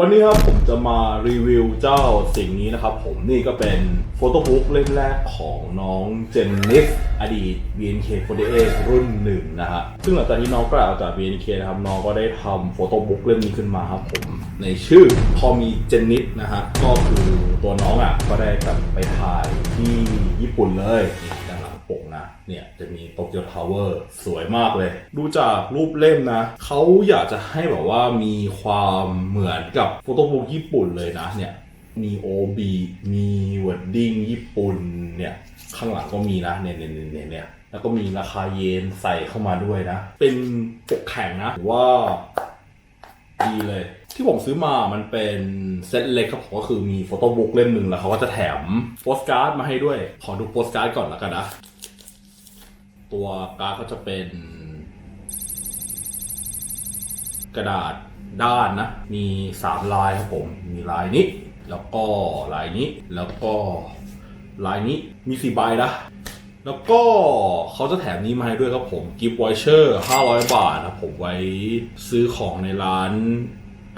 วันนี้ครับผมจะมารีวิวเจ้าสิ่งนี้นะครับ ผมนี่ก็เป็นโฟโต้บุ๊กเล่มแรกของน้องเจนนิสอดีต BNK48 รุ่นหนึ่งนะฮะซึ่งหลังจากที่น้องกล่าวจาก BNK นะครับน้องก็ได้ทำโฟโต้บุ๊กเล่มนี้ขึ้นมาครับผมในชื่อพอมีเจนนิสนะฮะก็คือตัวน้องอะก็ได้กลับไปถ่ายที่ญี่ปุ่นเลย นี่ด้านหลังปกนะ เนี่ยจะมีโตเกียวทาวเวอร์สวยมากเลย ดูจากรูปเล่มนะ เขาอยากจะให้แบบว่ามีความเหมือนกับโฟโต้บุ๊กญี่ปุ่นเลยนะ เนี่ย มีโอบีมีวอร์ดดิ้งญี่ปุ่น เนี่ย ข้างหลังก็มีนะเนี่ยเนี่ยเนี่ยเนี่ยเนี่ยแล้วก็มีราคาเยนใส่เข้ามาด้วยนะ เป็นปกแข็งนะถือว่าดีเลย ที่ผมซื้อมามันเป็นเซตเล็กครับผมก็คือมีโฟโต้บุ๊กเล่มหนึ่งแล้วเขาก็จะแถมโปสการ์ดมาให้ด้วย ขอดูโปสการ์ดก่อนแล้วกันนะ ตัวการ์ดก็จะเป็น กระดาษด้านนะ มีสามลายครับผม มีลายนี้ แล้วก็ลายนี้ แล้วก็ลายนี้มีสี่ใบนะ แล้วก็เขาจะแถมนี้มาให้ด้วยครับผม กิฟต์วอยเชอร์500 บาทครับผมไว้ซื้อของในร้าน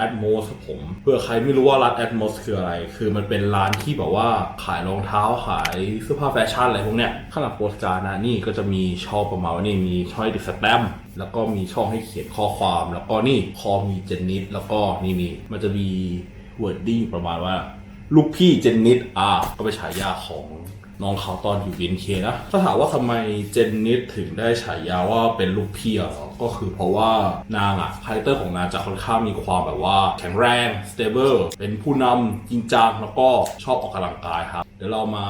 Atmos ครับผมเพื่อใครไม่รู้ว่าร้าน Atmos คืออะไร คือมันเป็นร้านที่แบบว่าขายรองเท้าขายเสื้อผ้าแฟชั่นอะไรพวกเนี้ยข้างหลังโปสการ์ดนะนี่ก็จะมีช่องประมาณว่านี่มีช่องให้ติดสแตมป์แล้วก็มีช่องให้เขียนข้อความแล้วก็นี่คอมีเจนนิดแล้วก็นี่นี่มันจะมี wording ประมาณว่า ลูกพี่เจนนิดอะก็เป็นฉายาของ น้องเขาตอนอยู่ BNK นะ ถ้าถามว่าทำไมเจนนิสถึงได้ฉายาว่าเป็นลูกพี่อะก็คือเพราะว่านางอะคาแรคเตอร์ของนางจะค่อนข้างมีความแบบว่าแข็งแรง stable เป็นผู้นำจริงจังแล้วก็ชอบออกกำลังกายครับ เดี๋ยวเรามา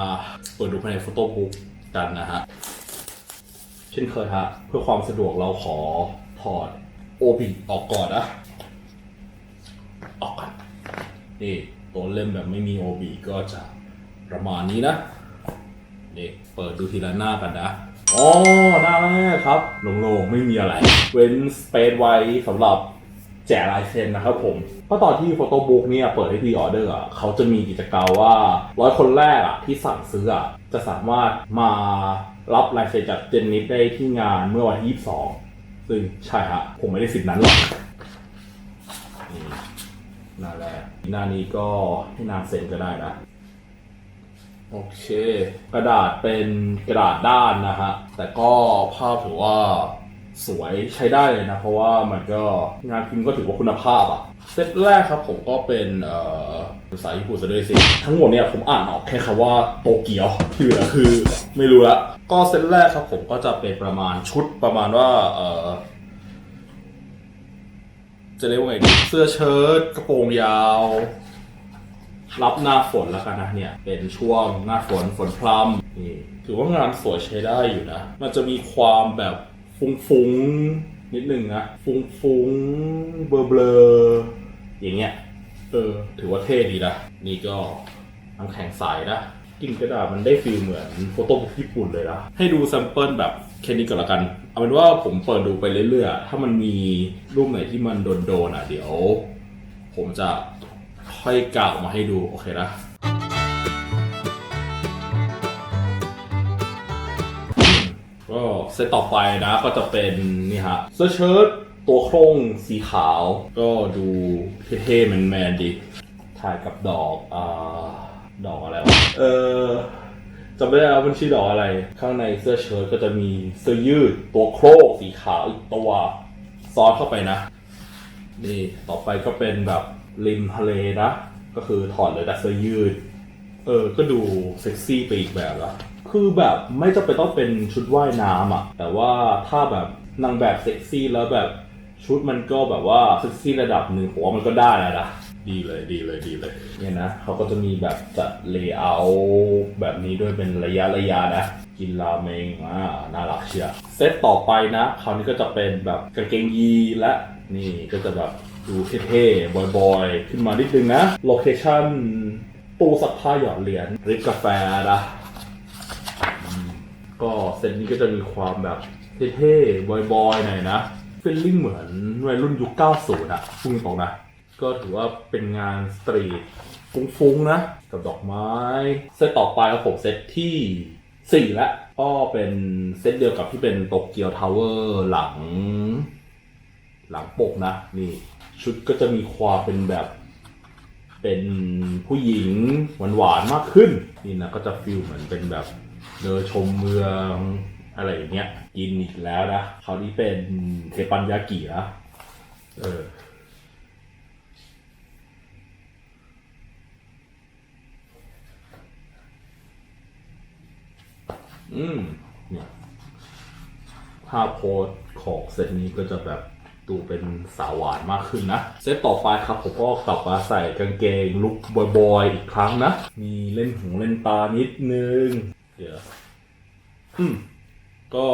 เปิดดูภายในโฟโต้บุ๊กกันนะฮะ เช่นเคยฮะ เพื่อความสะดวกเราขอถอดโอบิออกก่อนนะ ออกกันนี่ตัวเล่มแบบไม่มีโอบิก็จะประมาณนี้นะ นี่เปิดดูทีละหน้ากันนะอ๋อหน้าแรกครับโล่งๆไม่มีอะไร เว้นสเปซไว้สำหรับแจกลายเซ็นนะครับผมเพราะตอนที่โฟโต้บุ๊กเนี่ยเปิดให้พรีออเดอร์อะเขาจะมีกิจกรรมว่าร้อยคนแรกอะที่สั่งซื้ออะจะสามารถมารับลายเซ็นจากเจนนิสได้ที่งานเมื่อวันที่ 22 ซึ่งใช่ฮะผมไม่ได้สิทธิ์นั้นหรอกนี่หน้าแรกหน้านี้ก็ให้นางเซ็นก็ได้นะ โอเค กระดาษเป็นกระดาษด้านนะฮะ แต่ก็ภาพถือว่าสวยใช้ได้เลยนะ เพราะว่ามันก็งานพิมพ์ก็ถือว่าคุณภาพอะเซตแรกครับผมก็เป็นภาษาญี่ปุ่นซะด้วยสิ ทั้งหมดเนี่ยผมอ่านออกแค่คำว่าโตเกียวที่เหลือคือไม่รู้ละ ก็เซตแรกครับผมก็จะเป็นประมาณชุดประมาณว่าเออจะเรียกว่าไงดีเสื้อเชิ้ตกระโปรงยาว รับหน้าฝนแล้วกันนะเนี่ย เป็นช่วงหน้าฝนฝนพรำนี่ถือว่างานสวยใช้ได้อยู่นะ มันจะมีความแบบฟุ้งๆ นิดนึงนะ ฟุ้งๆ เบลอๆ อย่างเงี้ย เออ ถือว่าเท่ดีนะ นี่ก็น้ำแข็งใสนะกลิ่นกระดาษมันได้ฟีลเหมือนโฟโต้บุ๊กญี่ปุ่นเลยนะให้ดูแซมเปิลแบบแค่นี้ก่อนละกัน เอาเป็นว่าผมเปิดดูไปเรื่อยๆ ถ้ามันมีรูปไหนที่มันโดนๆอะ เดี๋ยว ผมจะ ค่อยกล่าวมาให้ดู โอเคนะก็เซตต่อไปนะก็จะเป็นนี่ฮะเสื้อเชิ้ตตัวโครงสีขาว ก็ดูเท่ๆแมนๆดีถ่ายกับดอกอ่าดอกอะไรวะเออจำไม่ได้แล้วมันชื่อดอกอะไร ข้างในเสื้อเชิ้ตก็จะมีเสื้อยืดตัวโครงสีขาวอีกตัวซ้อนเข้าไปนะ นี่ต่อไปก็เป็นแบบ ริมทะเลนะ ก็คือถอดเลยแต่เสื้อยืด เออ ก็ดูเซ็กซี่ไปอีกแบบละคือแบบไม่จำเป็นต้องเป็นชุดว่ายน้ำอะ แต่ว่าถ้าแบบนางแบบเซ็กซี่แล้วแบบชุดมันก็แบบว่าเซ็กซี่ระดับหนึ่งผมว่ามันก็ได้แล้วนะดีเลยดีเลยดีเลยเนี่ยนะเขาก็จะมีแบบจัดเลเยอร์แบบนี้ด้วยเป็นระยะระยะนะ กินราเมงอ่าน่ารักเชียวเซตต่อไปนะ คราวนี้ก็จะเป็นแบบกางเกงยีและนี่ก็จะแบบ ดูเท่ๆบอยๆ ขึ้นมานิดนึงนะโลเคชั่นตู้ซักผ้าหยอดเหรียญริบกาแฟนะก็เซตนี้ก็จะมีความแบบเท่ๆบอยๆหน่อยนะฟีลลิ่งเหมือนวัยรุ่นยุค 90อะพูดตรงนะ ก็ถือว่าเป็นงานสตรีทฟุ้งๆนะ กับดอกไม้ เซตต่อไปครับผมเซตที่4แล้วก็เป็นเซตเดียวกับที่เป็นโตเกียวทาวเวอร์หลัง หลังปกนะ นี่ ชุดก็จะมีความเป็นแบบ เป็นผู้หญิงหวานๆมากขึ้น นี่นะก็จะฟิลเหมือนเป็นแบบเดินชมเมืองอะไรอย่างเงี้ยกินอีกแล้วนะคราวนี้เป็นเทปันยากินะเอออืมเนี่ยภาพโพสของเซตนี้ก็จะแบบ ดูเป็นสาวหวานมากขึ้นนะ เซตต่อไปครับผมก็กลับมาใส่กางเกงลุคบอยๆอีกครั้งนะ มีเล่นหูเล่นตานิดนึง เดี๋ยว อืม ก็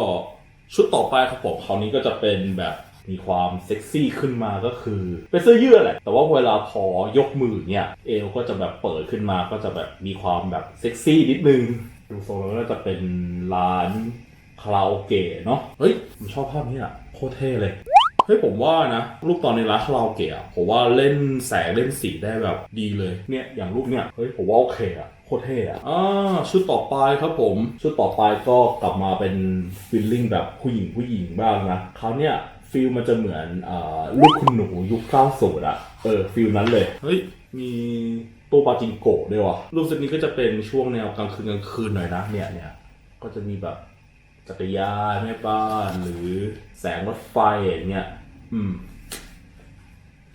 ชุดต่อไปครับผมคราวนี้ก็จะเป็นแบบมีความเซ็กซี่ขึ้นมาก็คือ เป็นเสื้อยืดแหละ แต่ว่าเวลาพอยกมือเนี่ยเอวก็จะแบบเปิดขึ้นมาก็จะแบบมีความแบบเซ็กซี่นิดนึง ดูทรงแล้วก็จะเป็นร้านคาราโอเกะเนาะเฮ้ยผมชอบภาพนี้อะโคตรเท่เลย เฮ้ยผมว่านะรูปตอนในร้านคาราโอเกะอะผมว่าเล่นแสงเล่นสีได้แบบดีเลยเนี่ยอย่างรูปเนี่ยเฮ้ยผมว่าโอเคอะโคตรเท่อะอ่าชุดต่อไปครับผม ชุดต่อไปก็กลับมาเป็นฟิลลิ่งแบบผู้หญิงผู้หญิงบ้างนะคราวเนี้ยฟิลมันจะเหมือนอลูกคุณหนูยุค90อะเออฟิลนั้นเลยเฮ้ยมีตัวปาจิงโกะด้วยว่ะรูปเซตนี้ก็จะเป็นช่วงแนวกลางคืนกลางคืนหน่อยนะเนี่ยเนี่ยก็จะมีแบบ จักรยานแม่บ้านหรือแสงรถไฟอย่างเงี้ยอืม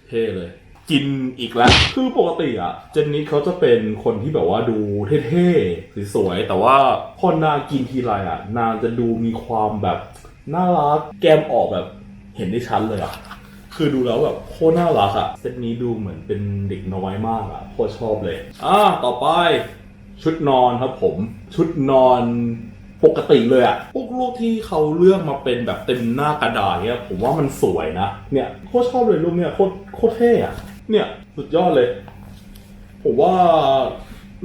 เท่เลย กินอีกแล้วคือปกติอะเจนนิสเขาจะเป็นคนที่แบบว่าดูเท่ๆสวยๆแต่ว่าพอนางกินทีไรอะนางจะดูมีความแบบน่ารักแก้มออกแบบเห็นได้ชัดเลยอะคือดูแล้วแบบโคตรน่ารักอะเซตนี้ดูเหมือนเป็นเด็กน้อยมากอะโคตรชอบเลยอ่าต่อไป ชุดนอนครับผม ชุดนอน ปกติเลยอะพวกรูปที่เขาเลือกมาเป็นแบบเต็มหน้ากระดาษเนี่ยผมว่ามันสวยนะ เนี่ยโคตรชอบเลยรูปเนี่ยโคตรโคตรเท่อะเนี่ยสุดยอดเลย ผมว่า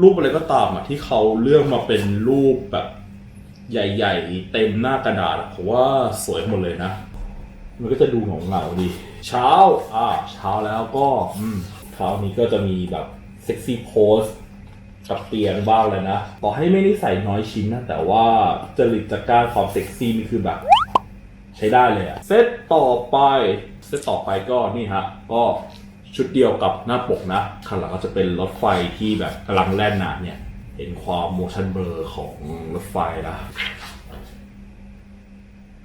รูปอะไรก็ตามอะที่เขาเลือกมาเป็นรูปแบบ ใหญ่ ๆ เต็มหน้ากระดาษผมว่าสวยหมดเลยนะ มันก็จะดูเหงาๆดี เช้า อ่า เช้าแล้วก็ อืมเช้านี้ก็จะมีแบบเซ็กซี่โพส กับเตียงบ้างเลยนะต่อให้ไม่ได้ใส่น้อยชิ้นนะ แต่ว่าจริตจักร้ารความเซ็กซี่นี่คือแบบ ใช้ได้เลยอะเซตต่อไป เซตต่อไปก็นี่ฮะ ก็ชุดเดียวกับหน้าปกนะข้างหลังก็จะเป็นรถไฟที่แบบกำลังแล่นนะเนี่ย เห็นความโมชั่นเบลอของรถไฟนะ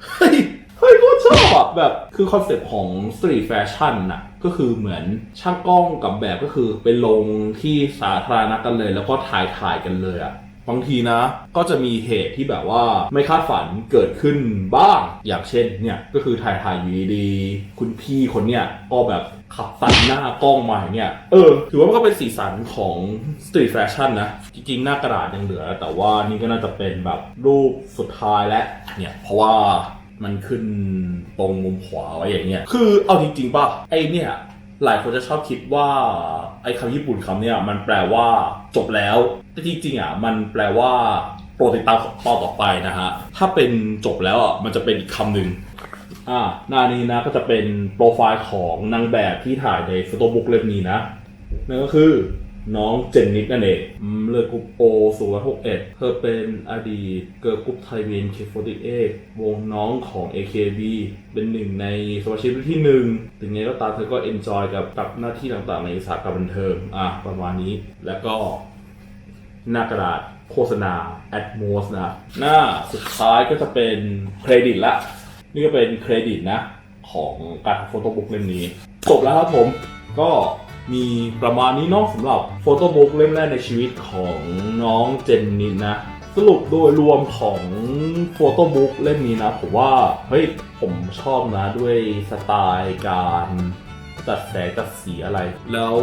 เฮ้ย เฮ้ยก็ชอบอะ แบบคือคอนเซ็ปต์ของสตรีทแฟชั่นน่ะก็คือเหมือนช่างกล้องกับแบบก็คือไปลงที่สาธารณะกันเลย แล้วก็ถ่ายถ่ายกันเลยอะบางทีนะก็จะมีเหตุที่แบบว่าไม่คาดฝันเกิดขึ้นบ้าง อย่างเช่นเนี่ยก็คือถ่ายถ่ายอยู่ดี คุณพี่คนเนี้ยก็แบบขับตัดหน้ากล้องมาอย่างเงี้ยเออ ถือว่ามันก็เป็นสีสันของสตรีทแฟชั่นนะ จริงๆ หน้ากระดาษยังเหลือ แต่ว่านี่ก็น่าจะเป็นแบบรูปสุดท้ายแล้วเนี่ยเพราะว่า มันขึ้นตรงมุมขวาไว้อย่างเงี้ย คือเอาจริงๆป่ะ ไอเนี่ยหลายคนจะชอบคิดว่าไอ้คำญี่ปุ่นคำเนี่ยมันแปลว่าจบแล้ว แต่จริงๆอะมันแปลว่าโปรดติดตามตอนต่อไปนะฮะ ถ้าเป็นจบแล้วอะมันจะเป็นอีกคำหนึ่งอ่าหน้านี้นะก็จะเป็นโปรไฟล์ของนางแบบที่ถ่ายในโฟโต้บุ๊กเล่มนี้นะนั่นก็คือ น้องเจนนิสนั่นเองเลือกกรุ๊ปโอสูงร้อยหกเอ็ดเธอเป็นอดีตเกิร์ลกรุ๊ปไทยเวนเคฟอร์ติเอวงน้องของ AKB เป็นหนึ่งในสมาชิกรุ่นที่หนึ่งถึงไงก็ตามเธอก็เอนจอยกับกับหน้าที่ต่างๆในอุตสาหกรรมบันเทิงอะประมาณนี้ แล้วก็หน้ากระดาษโฆษณา Atmos นะ หน้าสุดท้ายก็จะเป็นเครดิตละ นี่ก็เป็นเครดิตนะ ของการโฟโต้บุ๊กเล่มนี้ จบแล้วครับผมก็ มีประมาณนี้เนาะสำหรับโฟโต้บุ๊กเล่มแรกในชีวิตของน้องเจนนินนะ สรุปโดยรวมของโฟโต้บุ๊กเล่มนี้นะ ผมว่า เฮ้ย ผมชอบนะด้วยสไตล์การจัดแสงจัดสีอะไร แล้ว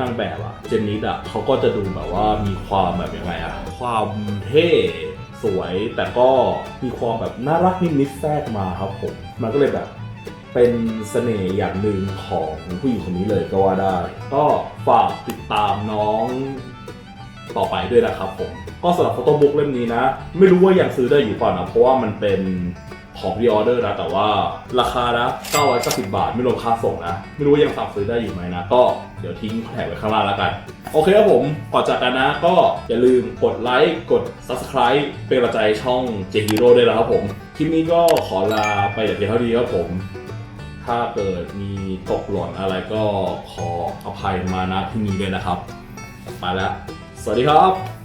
นางแบบอะเจนนิดอะเขาก็จะดูแบบว่ามีความแบบยังไงอะความเท่สวยแต่ก็มีความแบบน่ารักนิดๆแทรกมาครับผม มันก็เลยแบบ เป็นเสน่ห์อย่างหนึ่งของผู้หญิงคนนี้เลยก็ว่าได้ ก็ฝากติดตามน้องต่อไปด้วยนะครับผม ก็สำหรับโฟโต้บุ๊กเล่มนี้นะ ไม่รู้ว่ายังซื้อได้อยู่เปล่านะ เพราะว่ามันเป็นของพรีออเดอร์นะ แต่ว่าราคานะ990 บาท ไม่รวมค่าส่งนะ ไม่รู้ว่ายังสั่งซื้อได้อยู่ไหมนะ ก็เดี๋ยวทิ้งแถบไว้ข้างล่างแล้วกัน โอเคครับผมก่อนจากกันนะ ก็อย่าลืมกดไลค์ กด Subscribe เป็นกำลังใจช่อง J Hero ด้วยนะครับผม คลิปนี้ก็ขอลาไปอย่างเพียงเท่านี้ครับผม ถ้าเกิดมีตกหล่นอะไรก็ขออภัยมาณที่นี้ด้วยนะครับ ไปแล้ว สวัสดีครับ